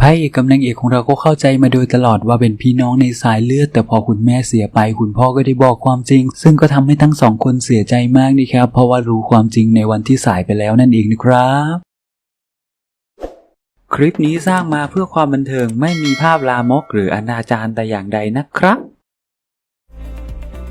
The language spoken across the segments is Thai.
พระเอกกับนางเอกของเราก็เข้าใจมาโดยตลอดว่าเป็นพี่น้องในสายเลือด แต่พอคุณแม่เสียไป คุณพ่อก็ได้บอกความจริง ซึ่งก็ทำให้ทั้งสองคนเสียใจมากนะครับ เพราะว่ารู้ความจริงในวันที่สายไปแล้วนั่นเองนะครับคลิปนี้สร้างมาเพื่อความบันเทิงไม่มีภาพลามกหรืออนาจารแต่อย่างใดนะครับ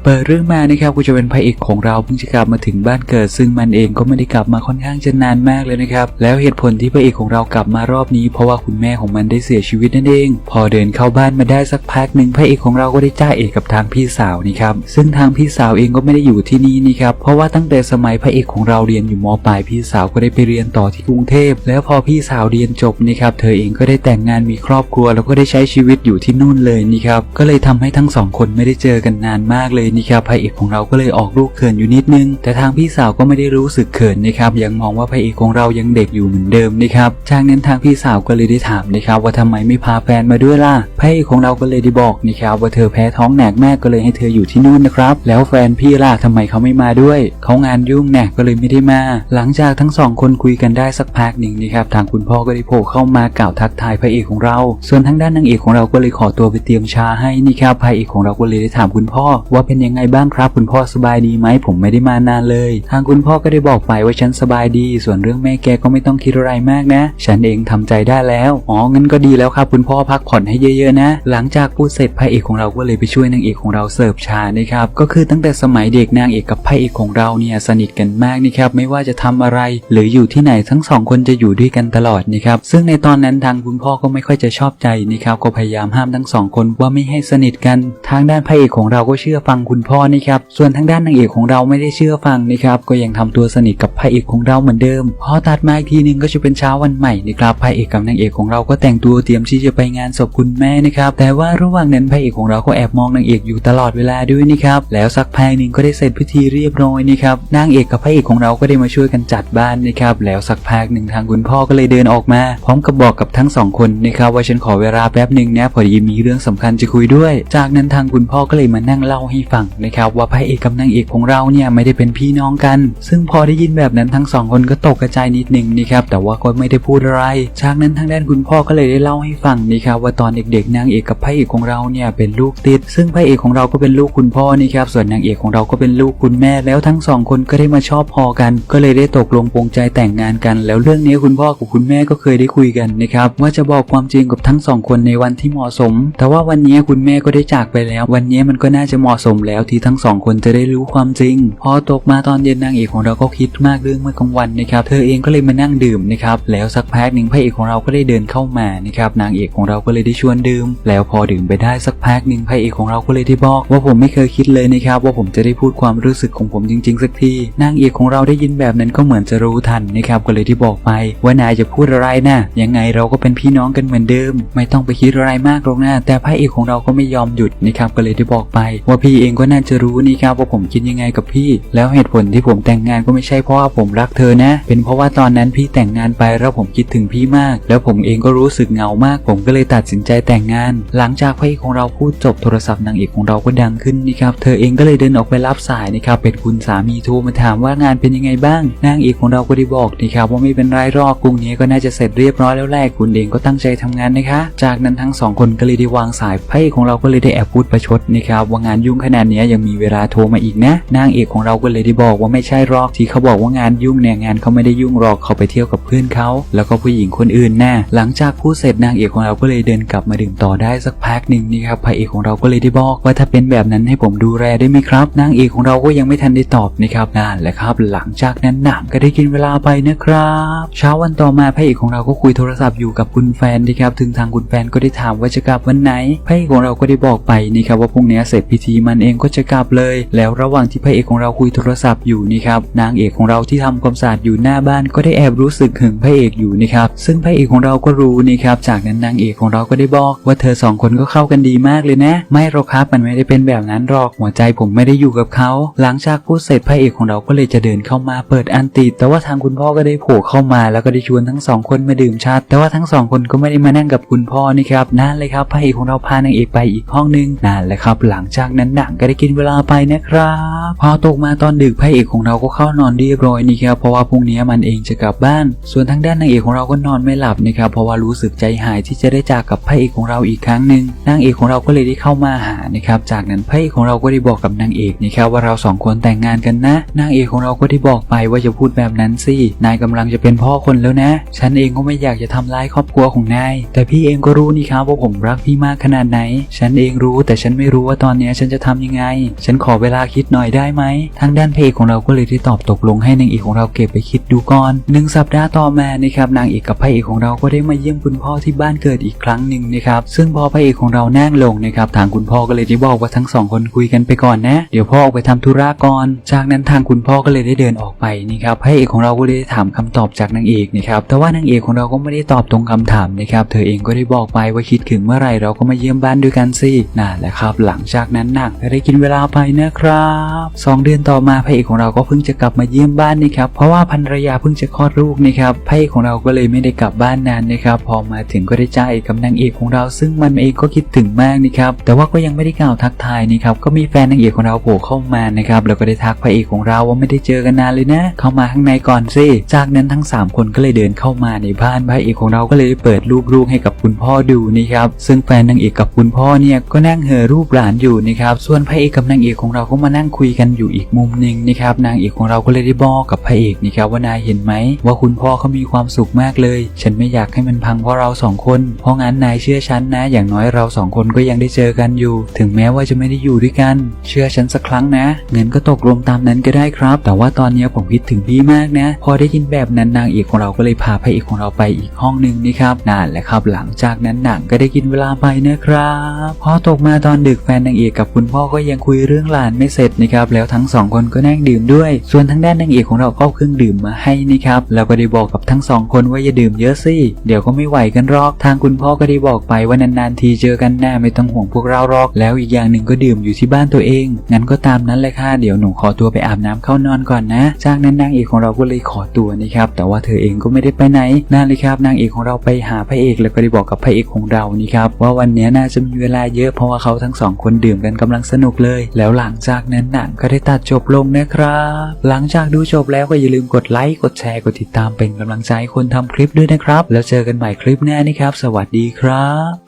เปิดเรื่องมานะครับก็จะเป็นพระเอกของเราเพิ่งจะกลับมาถึงบ้านเกิด ซึ่งมันเองก็ไม่ได้กลับมาค่อนข้างจะนานมากเลยนะครับ แล้วเหตุผลที่พระเอกของเรากลับมารอบนี้ เพราะว่าคุณแม่ของมันได้เสียชีวิตนั่นเอง พอเดินเข้าบ้านมาได้สักพักหนึ่งพระเอกของเราก็ได้จ้าเอกกับทางพี่สาวนี่ครับซึ่งทางพี่สาวเองก็ไม่ได้อยู่ที่นี่นี่ครับเพราะว่าตั้งแต่สมัยพระเอกของเราเรียนอยู่มปลายพี่สาวก็ได้ไปเรียนต่อที่กรุงเทพ แล้วพอพี่สาวเรียนจบนี่ครับเธอเองก็ได้แต่งงานมีครอบครัว แล้วก็ได้ใช้ชีวิตอยู่ที่นู่นเลยนี่ครับก็เลยทำให้ทั้งสองคนไม่ได้เจอกันนานมากเลยนี่ครับพระเอกของเราก็เลยออกลูกเขินอยู่นิดนึง แต่ทางพี่สาวก็ไม่ได้รู้สึกเขินนะครับยังมองว่าพระเอกของเรายังเด็กอยู่เหมือนเดิมนะครับจากนั้นทางพี่สาวก็เลยได้ถามนะครับว่าทำไมไม่พาแฟนมาด้วยล่ะพระเอกของเราก็เลยได้บอกนะครับว่าเธอแพ้ท้องหนักมากก็เลยให้เธออยู่ที่นู่นนะครับ แล้วแฟนพี่ล่ะทำไมเขาไม่มาด้วย เขางานยุ่งแน่ก็เลยไม่ได้มา หลังจากทั้งสองคนคุยกันได้สักพักหนึ่งนะครับทางคุณพ่อก็ได้โผล่เข้ามากล่าวทักทายพระเอกของเรา ส่วนทางด้านนางเอกของเราก็เลยขอตัวไปเตรียมชาให้นี่ครับพระเอกของเราก็เลยได้ถามคุณพ่อว่าเป็นยังไงบ้างครับ คุณพ่อสบายดีไหมผมไม่ได้มานานเลย ทางคุณพ่อก็ได้บอกไปว่าฉันสบายดี ส่วนเรื่องแม่แกก็ไม่ต้องคิดอะไรมากนะ ฉันเองทำใจได้แล้วอ๋องั้นก็ดีแล้วครับคุณพ่อพักผ่อนให้เยอะๆนะ หลังจากพูดเสร็จพระเอกของเราก็เลยไปช่วยนางเอกของเราเสิร์ฟชานะครับก็คือตั้งแต่สมัยเด็กนางเอกกับพระเอกของเราเนี่ยสนิทกันมากนะครับไม่ว่าจะทำอะไร หรืออยู่ที่ไหนทั้งสองคนจะอยู่ด้วยกันตลอดนะครับซึ่งในตอนนั้นทางคุณพ่อก็ไม่ค่อยจะชอบใจนะครับก็พยายามห้ามทั้งสองคนว่าไม่ให้สนิทกัน ทางด้านพระเอกของเราก็เชื่อฟังคุณุณพ่อนะครับ ส่วนทางด้านนางเอกของเราไม่ได้เชื่อฟังนะครับ ก็ยังทำตัวสนิทกับพระเอกของเราเหมือนเดิม พอตัดมาอีกทีนึงก็จะเป็นเช้าวันใหม่นะครับ พระเอกกับนางเอกของเราก็แต่งตัวเตรียมที่จะไปงานศพคุณแม่นะครับ แต่ว่าระหว่างนั้นพระเอกของเราก็แอบมองนางเอกอยู่ตลอดเวลาด้วยนะครับ แล้วสักพักหนึ่งก็ได้เสร็จพิธีเรียบร้อยนะครับ นางเอกกับพระเอกของเราก็ได้มาช่วยกันจัดบ้านนะครับ แล้วสักพักหนึ่งทางคุณพ่อก็เลยเดินออกมา พร้อมกับบอกกับทั้งสองคนนะครับว่าฉันขอเวลาแป๊บหนึ่งนะพอดีมีเรื่องสำคัญจะคุยด้วย จากนั้นทางคุณพ่อก็เลยมานั่งเล่าให้ฟังนะครับว่าพระเอกกับนางเอกของเราเนี่ยไม่ได้เป็นพี่น้องกัน ซึ่งพอได้ยินแบบนั้นทั้งสองคนก็ตกกระจายนิดหนึ่งนะครับแต่ว่าก็ไม่ได้พูดอะไรจากนั้นทางด้านคุณพ่อก็เลยได้เล่าให้ฟังนะครับว่าตอนเด็กๆนางเอกกับพระเอกของเราเนี่ยเป็นลูกติด ซึ่งพระเอกของเราก็เป็นลูกคุณพ่อนี่ครับส่วนนางเอกของเราก็เป็นลูกคุณแม่ แล้วทั้งสองคนก็ได้มาชอบพอกัน ก็เลยได้ตกลงปรงใจแต่งงานกัน แล้วเรื่องนี้คุณพ่อกับคุณแม่ก็เคยได้คุยกันนะครับว่าจะบอกความจริงกับทั้งสองคนในวันที่เหมาะสม แต่ว่าวันนี้คุณแม่ก็ได้จากไปแล้ว วันนี้มันก็น่าจะเหมาะสมแล้วที่ทั้งสองคนจะได้รู้ความจริง พอตกมาตอนเย็นนางเอกของเราก็คิดมากเรื่องเมื่อกลางวันนะครับ เธอเองก็เลยมานั่งดื่มนะครับ แล้วสักพักหนึ่งพระเอกของเราก็ได้เดินเข้ามานะครับ นางเอกของเราก็เลยได้ชวนดื่ม แล้วพอดื่มไปได้สักพักหนึ่งพระเอกของเราก็เลยได้บอก ว่าผมไม่เคยคิดเลยนะครับ ว่าผมจะได้พูดความรู้สึกของผมจริง ๆ สักที นางเอกของเราได้ยินแบบนั้นก็เหมือนจะรู้ทันนะครับ ก็เลยที่บอกไป ว่านายจะพูดอะไรนะยังไงเราก็เป็นพี่น้องกันเหมือนเดิม ไม่ต้องไปคิดอะไรมากหรอกนะแต่พระเอกของเราก็ไม่ยอมหยุดนะครับก็เลยได้บอกไป ว่าพี่เองก็น่าจะรู้นี่ครับว่าผมคิดยังไงกับพี่ แล้วเหตุผลที่ผมแต่งงานก็ไม่ใช่เพราะว่าผมรักเธอนะ เป็นเพราะว่าตอนนั้นพี่แต่งงานไปแล้วผมคิดถึงพี่มาก แล้วผมเองก็รู้สึกเหงามาก ผมก็เลยตัดสินใจแต่งงาน หลังจากพระเอกของเราพูดจบโทรศัพท์นางเอกของเราก็ดังขึ้นนี่ครับ เธอเองก็เลยเดินออกไปรับสายนะครับ เป็นคุณสามีโทรมาถามว่างานเป็นยังไงบ้าง นางเอกของเราก็ได้บอกนี่ครับว่าไม่เป็นไรหรอกกรุงนี้ก็น่าจะเสร็จเรียบร้อยแล้วแหละคุณเองก็ตั้งใจทำงานนะคะ จากนั้นทั้งสองคนก็เลยได้วางสายพระเอกของเราก็เลยได้แอบพูดประชดนะครับว่างานยุ่งขนาดนี้ยังมีเวลาโทรมาอีกนะ นางเอกของเราก็เลยได้บอกว่าไม่ใช่หรอกที่เขาบอกว่างานยุ่งเนี่ยงานเขาไม่ได้ยุ่งหรอกเขาไปเที่ยวกับเพื่อนเขาแล้วก็ผู้หญิงคนอื่นแน่หลังจากพูดเสร็จนางเอกของเราก็เลยเดินกลับมาดื่มต่อได้สักพักหนึ่งนี่ครับพระเอกของเราก็เลยได้บอกว่าถ้าเป็นแบบนั้นให้ผมดูแลได้ไหมครับ นางเอกของเราก็ยังไม่ทันได้ตอบนะครับนั่นแหละครับ หลังจากนั้นหนังก็ได้กินเวลาไปนะครับเช้าวันต่อมาพระเอกของเราก็คุยโทรศัพท์อยู่กับคุณแฟนนะครับถึงทางคุณแฟนก็ได้ถามว่าจะกลับวันไหนพระเอกของเราก็ได้บอกไปนี่ครับว่าพรุ่งนี้เสร็จพิธีมันเองก็จะกลับเลย แล้วระหว่างที่พระเอกของเราคุยโทรศัพท์อยู่นี่ครับนางเอกของเราที่ทำความสะอาดอยู่หน้าบ้านก็ได้แอบรู้สึกหึงพระเอกอยู่นะครับซึ่งพระเอกของเราก็รู้นี่ครับจากนั้นนางเอกของเราก็ได้บอกว่าเธอสองคนก็เข้ากันดีมากเลยนะ ไม่หรอกครับมันไม่ได้เป็นแบบนั้นหรอกหัวใจผมไม่ได้อยู่กับเขา หลังจากพูดเสร็จพระเอกของเราก็เลยจะเดินเข้ามาเปิดอันติดแต่ว่าทางคุณพ่อก็ได้โผล่เข้ามา แล้วก็ได้ชวนทั้งสองคนมาดื่มชาแต่ว่าทั้งสองคนก็ไม่ได้มานั่งกับคุณพ่อนี่ครับนั่นเลยครับพระเอกของเราพานางเอกไปอีกห้องนึงนั่นแหละครับ หลังจากนั้นนังก็ก็ได้กินเวลาไปนะครับ พอตกมาตอนดึกพระเอกของเราก็เข้านอนเรียบร้อยนี่ครับเพราะว่าพรุ่งนี้มันเองจะกลับบ้าน ส่วนทางด้านนางเอกของเราก็นอนไม่หลับนะครับเพราะว่ารู้สึกใจหายที่จะได้จากกับพระเอกของเราอีกครั้งหนึ่งนางเอกของเราก็เลยได้เข้ามาหานะครับจากนั้นพระเอกของเราก็ได้บอกกับนางเอกนะครับว่าเราสองคนแต่งงานกันนะนางเอกของเราก็ได้บอกไปว่าจะพูดแบบนั้นสินายกำลังจะเป็นพ่อคนแล้วนะ ฉันเองก็ไม่อยากจะทำร้ายครอบครัวของนายแต่พี่เองก็รู้นี่ครับว่าผมรักพี่มากขนาดไหน ฉันเองรู้แต่ฉันไม่รู้ว่าตอนนี้ฉันจะทำยังไงฉันขอเวลาคิดหน่อยได้ไหม ทางด้านเพจของเราก็เลยได้ตอบตกลงให้นางเอกของเราเก็บไปคิดดูก่อนหนึ่งสัปดาห์ต่อมานะครับนางเอกกับพระเอกของเราก็ได้มาเยี่ยมคุณพ่อที่บ้านเกิดอีกครั้งหนึ่งนะครับซึ่งพอพระเอกของเรานั่งลงนะครับทางคุณพ่อก็เลยได้บอกว่าทั้งสองคนคุยกันไปก่อนนะ เดี๋ยวพ่อออกไปทำธุระก่อน จากนั้นทางคุณพ่อก็เลยได้เดินออกไปนี่ครับพระเอกของเราก็เลยได้ถามคำตอบจากนางเอกนะครับแต่ว่านางเอกของเราก็ไม่ได้ตอบตรงคำถามนะครับเธอเองก็ได้บอกไปว่าคิดถึงเมื่อไหร่เราก็มาเยี่ยมบ้านด้วยกันสินั่นแหละครับ หลังจากนั้นนักก็ได้กินเวลาไปนะครับสองเดือนต่อมาพระเอกของเราก็เพิ่งจะกลับมาเยี่ยมบ้านนะครับ เพราะว่าภรรยาเพิ่งจะคลอดลูกนะครับพระเอกของเราก็เลยไม่ได้กลับบ้านนานนะครับพอมาถึงก็ได้จ้าเอกกับนางเอกของเรา ซึ่งมันเองก็คิดถึงมากนะครับแต่ว่าก็ยังไม่ได้กล่าวทักทายนะครับก็มีแฟนนางเอกของเราโผล่เข้ามานะครับแล้วก็ได้ทักพระเอกของเราว่าไม่ได้เจอกันนานเลยนะ เข้ามาข้างในก่อนสิจากนั้นทั้ง 3 คนก็เลยเดินเข้ามาในบ้านพระเอกของเราก็เลยเปิดรูปลูกให้กับคุณพ่อดูนะครับซึ่งแฟนนางเอกกับคุณพ่อเนี่ยก็นั่งเห่อรูปหลานอยู่นะครับส่วนพระระเอกกับนางเอกของเราก็มานั่งคุยกันอยู่อีกมุมหนึ่งนะครับนางเอกของเราก็เลยได้บอกกับพระเอกนะครับว่านายเห็นไหมว่าคุณพ่อเขามีความสุขมากเลย ฉันไม่อยากให้มันพังเพราะเราสองคน เพราะงั้นนายเชื่อฉันนะ อย่างน้อยเราสองคนก็ยังได้เจอกันอยู่ ถึงแม้ว่าจะไม่ได้อยู่ด้วยกัน เชื่อฉันสักครั้งนะเงินก็ตกลงตามนั้นก็ได้ครับ แต่ว่าตอนนี้ผมคิดถึงพี่มากนะ พอได้ยินแบบนั้นนางเอกของเราก็เลยพาพระเอกของเราไปอีกห้องหนึ่งนี่ครับนั่นแหละครับ หลังจากนั้นหนังก็ได้กินเวลาไปนะครับพอตกมาตอนดึกแฟนนางเอกกับคุณพ่อก็ยังคุยเรื่องหลานไม่เสร็จนะครับแล้วทั้งสองคนก็นั่งดื่มด้วย ส่วนทางด้านนางเอกของเราก็เอาเครื่องดื่มมาให้นะครับแล้วก็ได้บอกกับทั้งสองคนว่าอย่าดื่มเยอะสิเดี๋ยวก็ไม่ไหวกันหรอก ทางคุณพ่อก็ได้บอกไปว่านานๆทีเจอกันแน่ไม่ต้องห่วงพวกเราหรอก แล้วอีกอย่างหนึ่งก็ดื่มอยู่ที่บ้านตัวเองงั้นก็ตามนั้นเลยค่ะเดี๋ยวหนูขอตัวไปอาบน้ำเข้านอนก่อนนะ จากนั้นนางเอกของเราก็เลยขอตัวนะครับแต่ว่าเธอเองก็ไม่ได้ไปไหนนั่นเลยครับนางเอกของเราไปหาพระเอกแล้วก็ได้บอกกับพระเอกของเรานี่ครับว่าวันนี้น่าจะมีเวลาเยอะเพราะว่าเขาทั้งสองคนดื่มกันกำลังสนุกเลย แล้วหลังจากนั้นหนังก็ได้ตัดจบลงนะครับ หลังจากดูจบแล้วก็อย่าลืมกดไลค์กดแชร์กดติดตามเป็นกำลังใจคนทำคลิปด้วยนะครับ แล้วเจอกันใหม่คลิปหน้านี่ครับ สวัสดีครับ